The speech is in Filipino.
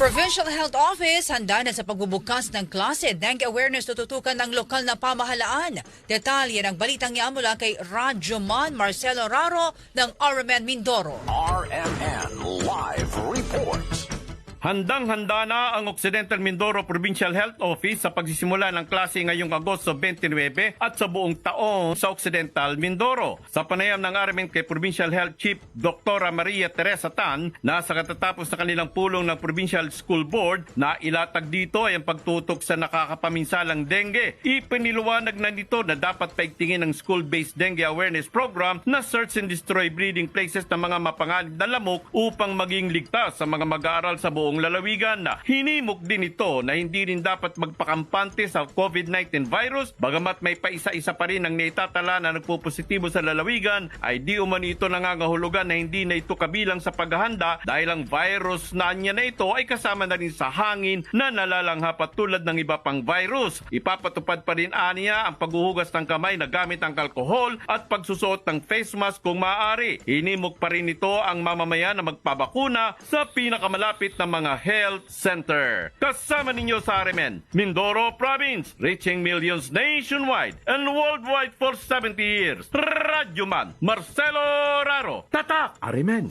Provincial Health Office handa na sa pagbubukas ng klase. Dengue awareness tututukan ng lokal na pamahalaan. Detalye ng balitang niya mula kay Radyo Marcelo Raro ng RMN Mindoro. RMN Live Report. Handang-handa na ang Occidental Mindoro Provincial Health Office sa pagsisimula ng klase ngayong Agosto 29 at sa buong taong sa Occidental Mindoro. Sa panayam ng RMN kay Provincial Health Chief Dr. Maria Teresa Tan na sa katatapos na kanilang pulong ng Provincial School Board na ilatag dito ay ang pagtutok sa nakakapaminsalang dengue. Ipiniliwanag na nito na dapat paigtingin ng school-based dengue awareness program na search and destroy breeding places ng mga mapanganib na lamok upang maging ligtas sa mga mag-aaral sa buong lalawigan. Hinimok din ito na hindi rin dapat magpakampante sa COVID-19 virus bagamat may paisa-isa pa rin ang naitatala na nagpupositibo sa lalawigan ay di umano ito nangangahulugan na hindi na ito kabilang sa paghahanda dahil ang virus na niya na ito ay kasama na rin sa hangin na nalalanghap at tulad ng iba pang virus. Ipapatupad pa rin aniya ang paghuhugas ng kamay na gamit ang alkohol at pagsusuot ng face mask kung maaari. Inimok pa rin ito ang mamamayan na magpabakuna sa pinakamalapit na mga health center. Kasama ninyo sa Aremen, Mindoro Province, reaching millions nationwide and worldwide for 70 years. Radyo Man, Marcelo Raro, Tatak, Aremen.